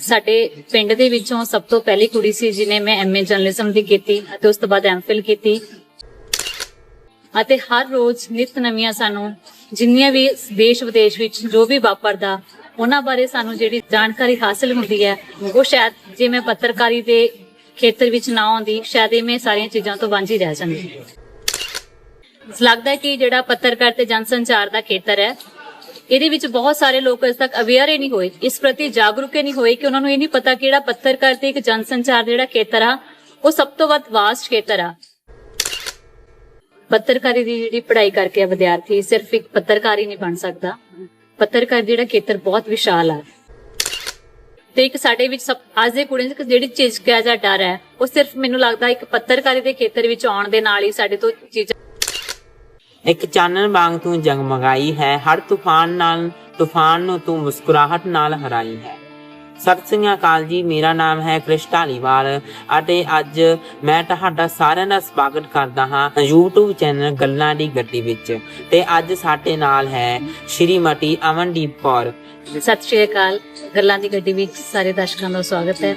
ਸਾਡੇ ਪਿੰਡ ਦੇ ਵਿੱਚੋਂ ਸਭ ਤੋਂ ਪਹਿਲੀ ਕੁੜੀ ਸੀ ਜਿਨੇ ਮੈਂ ਐਮਏ ਜਰਨਲਿਜ਼ਮ ਦੀ ਕੀਤੀ ਅਤੇ ਉਸ ਤੋਂ ਬਾਅਦ ਐਮਫਿਲ ਕੀਤੀ। ਅਤੇ ਹਰ ਰੋਜ਼ ਨਿਤ ਨਵੀਆਂ ਸਾਨੂੰ ਜਿੰਨੀਆਂ ਵੀ ਦੇਸ਼ ਵਿਦੇਸ਼ ਵਿੱਚ ਜੋ ਵੀ ਵਾਪਰਦਾ, ਉਹਨਾਂ ਬਾਰੇ ਸਾਨੂੰ ਜਿਹੜੀ ਜਾਣਕਾਰੀ ਹਾਸਲ ਹੁੰਦੀ ਹੈ, ਉਹ ਸ਼ਾਇਦ ਜੇ ਮੈਂ ਪੱਤਰਕਾਰੀ ਦੇ ਖੇਤਰ ਵਿੱਚ ਨਾ ਆਉਂਦੀ, ਸ਼ਾਇਦ ਇਹ ਮੈਂ ਸਾਰੀਆਂ ਚੀਜ਼ਾਂ ਤੋਂ ਵਾਂਝੀ ਰਹਿ ਜਾਂਦੀ। ਲੱਗਦਾ ਹੈ ਕਿ ਜਿਹੜਾ ਪੱਤਰਕਾਰ ਤੇ ਜਨਸੰਚਾਰ ਦਾ ਖੇਤਰ ਹੈ ਇਹਦੇ ਵਿੱਚ ਬਹੁਤ ਸਾਰੇ ਲੋਕ ਅਜੇ ਤੱਕ ਅਵੇਅਰ ਹੀ ਨਹੀਂ ਹੋਏ। ਇਸ ਪ੍ਰਤੀ ਜਾਗਰੂਕ ਹੀ ਨਹੀਂ ਹੋਏ ਕਿ ਉਹਨਾਂ ਨੂੰ ਇਹ ਨਹੀਂ ਪਤਾ ਕਿ ਪੱਤਰਕਾਰ ਤੇ ਇੱਕ ਜਨਸੰਚਾਰ ਜਿਹੜਾ ਖੇਤਰ ਆ, ਉਹ ਸਭ ਤੋਂ ਵੱਧ ਵਾਸਟ ਖੇਤਰ ਆ। ਪੱਤਰਕਾਰੀ ਦੀ ਜਿਹੜੀ ਪੜ੍ਹਾਈ ਕਰਕੇ ਵਿਦਿਆਰਥੀ ਸਿਰਫ ਇੱਕ ਪੱਤਰਕਾਰ ਹੀ ਨਹੀਂ ਬਣ ਸਕਦਾ। ਪੱਤਰਕਾਰ ਜਿਹੜਾ ਖੇਤਰ ਬਹੁਤ ਵਿਸ਼ਾਲ ਆ। ਤੇ ਇੱਕ ਸਾਡੇ ਵਿੱਚ ਸਭ, ਅੱਜ ਦੇ ਕੁੜੀਆਂ ਚ ਜਿਹੜੀ ਚੀਜ਼ ਕਿਹਾ ਜਾਂ ਡਰ ਹੈ, ਉਹ ਸਿਰਫ ਮੈਨੂੰ ਲੱਗਦਾ ਇੱਕ ਪੱਤਰਕਾਰੀ ਦੇ ਖੇਤਰ ਵਿੱਚ ਆਉਣ ਦੇ ਨਾਲ ਹੀ ਸਾਡੇ ਤੋਂ ਚੀਜ਼ਾਂ ਇੱਕ ਚਾਨਣ ਵਾਂਗ ਤੂੰ ਜਗਮਗਾਈ ਹੈ, ਹਰ ਤੂਫਾਨ ਨਾਲ, ਤੂਫਾਨ ਨੂੰ ਤੂੰ ਮੁਸਕਰਾਹਟ ਨਾਲ ਹਰਾਈ ਹੈ। ਸਤਿ ਸ੍ਰੀ ਅਕਾਲ ਜੀ, ਮੇਰਾ ਨਾਮ ਹੈ ਕ੍ਰਿਸ਼ ਢਾਲੀਵਾਲ ਅਤੇ ਅੱਜ ਮੈਂ ਤੁਹਾਡਾ ਸਾਰਿਆਂ ਦਾ ਸਵਾਗਤ ਕਰਦਾ ਹਾਂ YouTube ਚੈਨਲ ਗੱਲਾਂ ਦੀ ਗੱਡੀ ਵਿੱਚ। ਤੇ ਅੱਜ ਸਾਡੇ ਨਾਲ ਹੈ ਸ਼੍ਰੀਮਤੀ ਅਮਨਦੀਪ ਕੌਰ। ਸਤਿ ਸ਼੍ਰੀ ਅਕਾਲ, ਗੱਲਾਂ ਦੀ ਗੱਡੀ ਵਿੱਚ ਸਾਰੇ ਦਰਸ਼ਕਾਂ ਦਾ ਸਵਾਗਤ ਹੈ।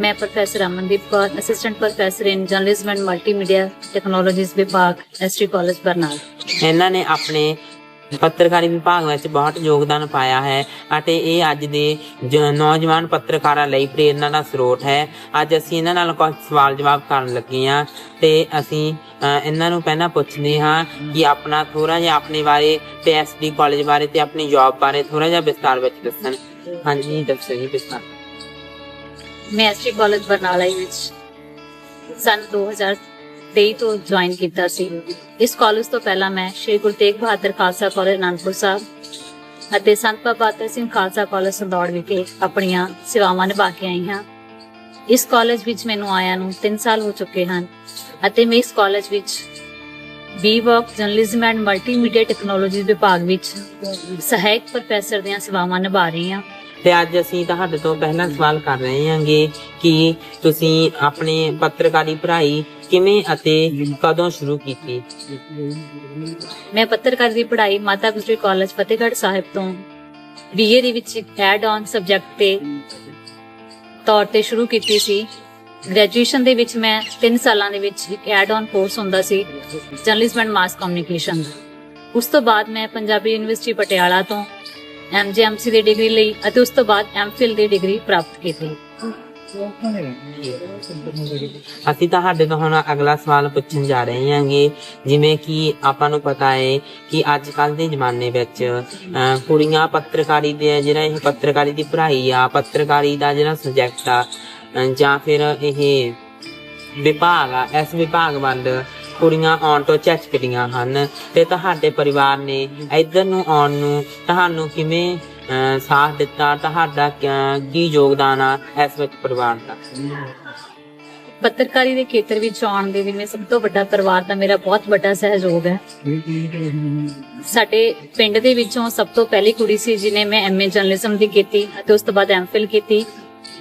ਮੈਂ professor Amandeep Kaur assistant professor in journalism and multimedia technologies ਵਿਭਾਗ ਐਸਟੀ ਕਾਲਜ ਬਰਨਾਲਾ। ਇਹਨਾਂ ਨੇ ਆਪਣੇ ਪੱਤਰਕਾਰੀ ਵਿਭਾਗ ਵਿੱਚ ਬਹੁਤ ਯੋਗਦਾਨ ਪਾਇਆ ਹੈ ਅਤੇ ਇਹ ਅੱਜ ਦੇ ਨੌਜਵਾਨ ਪੱਤਰਕਾਰਾਂ ਲਈ ਪ੍ਰੇਰਨਾ ਦਾ ਸਰੋਤ ਹੈ। ਅੱਜ ਅਸੀਂ ਇਹਨਾਂ ਨਾਲ ਕੁਝ ਸਵਾਲ ਜਵਾਬ ਕਰਨ ਲੱਗੇ ਹਾਂ ਤੇ ਅਸੀਂ ਇਹਨਾਂ ਨੂੰ ਪਹਿਲਾਂ ਪੁੱਛਦੇ ਹਾਂ ਕਿ ਆਪਣਾ ਥੋੜਾ ਜਿਹਾ ਆਪਣੇ ਬਾਰੇ ਤੇ ਐਸਡੀ ਕਾਲਜ ਬਾਰੇ ਤੇ ਆਪਣੀ ਜੌਬ ਬਾਰੇ ਥੋੜਾ ਜਿਹਾ ਵਿਸਤਾਰ ਵਿੱਚ ਦੱਸਣ। ਹਾਂਜੀ, ਦੱਸੋ ਜੀ ਵਿਸਤਾਰ ਮੈਂ ਐਸਟੀ ਕਾਲਜ ਬਰਨਾਲਾ ਵਿੱਚ ਸਨ 2023 ਤੋਂ ਜੁਆਇਨ ਕੀਤਾ ਸੀ। ਇਸ ਕਾਲਜ ਤੋਂ ਪਹਿਲਾਂ ਮੈਂ ਸ਼੍ਰੀ ਗੁਰੂ ਤੇਗ ਬਹਾਦਰ ਖਾਲਸਾ ਕਾਲਜ, ਅਨੰਦਪੁਰ ਸਾਹਿਬ ਅਤੇ ਸੰਤ ਬਾਬਾ ਬਹਾਦਰ ਸਿੰਘ ਖਾਲਸਾ ਕਾਲਜ, ਸੰਦੌੜ ਵਿਖੇ ਆਪਣੀਆਂ ਸੇਵਾਵਾਂ ਨਿਭਾ ਕੇ ਆਈ ਹਾਂ। ਇਸ ਕਾਲਜ ਵਿੱਚ ਮੈਨੂੰ ਆਇਆ ਨੂੰ 3 ਸਾਲ ਹੋ ਚੁੱਕੇ ਹਨ ਅਤੇ ਮੈਂ ਇਸ ਕਾਲਜ ਵਿੱਚ B voc journalism and multimedia technology ਵਿਭਾਗ ਵਿੱਚ ਸਹਾਇਕ ਪ੍ਰੋਫੈਸਰ ਦੀਆਂ ਸੇਵਾਵਾਂ ਨਿਭਾ ਰਹੀ ਹਾਂ। ਤੇ ਅੱਜ ਅਸੀਂ ਤੁਹਾਡੇ ਤੋਂ ਪਹਿਲਾ ਸਵਾਲ ਕਰ ਰਹੇ ਹਾਂਗੇ ਕਿ ਤੁਸੀਂ ਆਪਣੀ ਪੱਤਰਕਾਰੀ ਪੜ੍ਹਾਈ ਕਿਵੇਂ ਅਤੇ ਕਦੋਂ ਸ਼ੁਰੂ ਕੀਤੀ? ਮੈਂ ਪੱਤਰਕਾਰੀ ਦੀ ਪੜ੍ਹਾਈ ਮਾਤਾ ਗੁਜਰੀ ਕਾਲਜ ਫਤਿਹਗੜ੍ਹ ਸਾਹਿਬ ਤੋਂ ਬੀਏ ਦੇ ਵਿੱਚ ਐਡ ਔਨ ਸਬਜੈਕਟ ਤੇ ਤੌਰ ਤੇ ਸ਼ੁਰੂ ਕੀਤੀ ਸੀ। ਗ੍ਰੈਜੂਏਸ਼ਨ ਦੇ ਵਿੱਚ ਮੈਂ 3 ਸਾਲਾਂ ਦੇ ਵਿੱਚ ਇੱਕ ਐਡ ਔਨ ਕੋਰਸ ਹੁੰਦਾ ਸੀ ਜਰਨਲਿਜ਼ਮ ਐਂਡ ਮਾਸ ਕਮਿਊਨੀਕੇਸ਼ਨ ਉਸ ਤੋਂ ਬਾਅਦ ਮੈਂ ਪੰਜਾਬੀ ਯੂਨੀਵਰਸਿਟੀ ਪਟਿਆਲਾ ਤੋਂ ਐਮਜੀਐਮਸੀ ਦੀ ਡਿਗਰੀ ਲਈ ਅਤੇ ਉਸ ਤੋਂ ਬਾਅਦ ਐਮਫਿਲ ਦੀ ਡਿਗਰੀ ਪ੍ਰਾਪਤ ਕੀਤੀ। ਅਸੀਂ ਤੁਹਾਡੇ ਤੋਂ ਹੁਣ ਅਗਲਾ ਸਵਾਲ ਪੁੱਛਣ ਜਾ ਰਹੇ ਹਾਂਗੇ, ਜਿਵੇਂ ਕਿ ਆਪਾਂ ਨੂੰ ਪਤਾ ਹੈ ਕਿ ਅੱਜ ਕੱਲ ਦੇ ਜ਼ਮਾਨੇ ਵਿੱਚ ਕੁੜੀਆਂ ਪੱਤਰਕਾਰੀ ਦੇ ਜਿਹੜਾ ਇਹ ਪੱਤਰਕਾਰੀ ਦੀ ਪੜ੍ਹਾਈ ਆ, ਪੱਤਰਕਾਰੀ ਦਾ ਜਿਹੜਾ ਸਬਜੈਕਟ ਆ ਜਾਂ ਫਿਰ ਇਹ ਵਿਭਾਗ ਆ, ਇਸ ਵਿਭਾਗ ਵੱਲ ਕੁੜੀਆਂ ਆਉਣ ਤੋਂ ਝਿਜਕਦੀਆਂ ਹਨ ਤੇ ਤੁਹਾਡੇ ਪਰਿਵਾਰ ਨੇ ਇੱਧਰ ਨੂੰ ਆਉਣ ਨੂੰ ਤੁਹਾਨੂੰ ਕਿਵੇਂ ਸਾਥ ਦਿੱਤਾ, ਤੁਹਾਡਾ ਕੀ ਯੋਗਦਾਨ ਆ ਇਸ ਵਿੱਚ ਪਰਿਵਾਰ ਦਾ? ਪੱਤਰਕਾਰੀ ਦੇ ਖੇਤਰ ਵਿੱਚ ਆਉਣ ਦੇ ਵਿੱਚ ਸਭ ਤੋਂ ਵੱਡਾ ਪਰਿਵਾਰ ਦਾ ਮੇਰਾ ਬਹੁਤ ਵੱਡਾ ਸਹਿਯੋਗ ਹੈ। ਸਾਡੇ ਪਿੰਡ ਦੇ ਵਿੱਚੋਂ ਸਭ ਤੋਂ ਪਹਿਲੀ ਕੁੜੀ ਸੀ ਜਿਨੇ ਮੈਂ ਐਮਏ ਜਰਨਲਿਜ਼ਮ ਦੀ ਕੀਤੀ ਅਤੇ ਉਸ ਤੋਂ ਬਾਅਦ ਐਮਫਿਲ ਕੀਤੀ।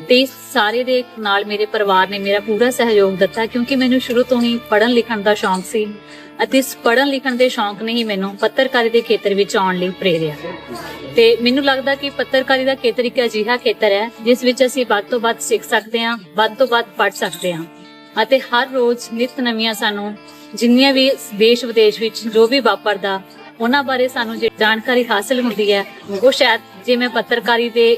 ਤੇ ਸਾਰੇ ਦੇ ਨਾਲ ਮੇਰੇ ਪਰਿਵਾਰ ਨੇ ਮੇਰਾ ਪੂਰਾ ਸਹਿਯੋਗ ਦਿੱਤਾ ਕਿਉਂਕਿ ਮੈਨੂੰ ਸ਼ੁਰੂ ਤੋਂ ਹੀ ਪੜ੍ਹਨ ਲਿਖਣ ਦਾ ਸ਼ੌਂਕ ਸੀ ਅਤੇ ਇਸ ਪੜ੍ਹਨ ਲਿਖਣ ਦੇ ਸ਼ੌਂਕ ਨੇ ਹੀ ਮੈਨੂੰ ਪੱਤਰਕਾਰੀ ਦੇ ਖੇਤਰ ਵਿੱਚ ਆਉਣ ਲਈ ਪ੍ਰੇਰਿਆ। ਤੇ ਮੈਨੂੰ ਲੱਗਦਾ ਕਿ ਪੱਤਰਕਾਰੀ ਦਾ ਖੇਤਰ ਇੱਕ ਅਜਿਹਾ ਖੇਤਰ ਹੈ, ਜਿਸ ਵਿੱਚ ਅਸੀਂ ਵੱਧ ਤੋਂ ਵੱਧ ਸਿੱਖ ਸਕਦੇ ਹਾਂ, ਵੱਧ ਤੋਂ ਵੱਧ ਪੜ੍ਹ ਸਕਦੇ ਹਾਂ ਅਤੇ ਹਰ ਰੋਜ਼ ਨਿਤ ਨਵੀਆਂ ਸਾਨੂੰ ਜਿੰਨੀਆਂ ਵੀ ਦੇਸ਼ ਵਿਦੇਸ਼ ਵਿੱਚ ਜੋ ਵੀ ਵਾਪਰਦਾ, ਉਹਨਾਂ ਬਾਰੇ ਸਾਨੂੰ ਜਾਣਕਾਰੀ ਹਾਸਲ ਹੁੰਦੀ ਹੈ, ਉਹ ਸ਼ਾਇਦ ਜੇ ਮੈਂ ਪੱਤਰਕਾਰੀ ਦੇ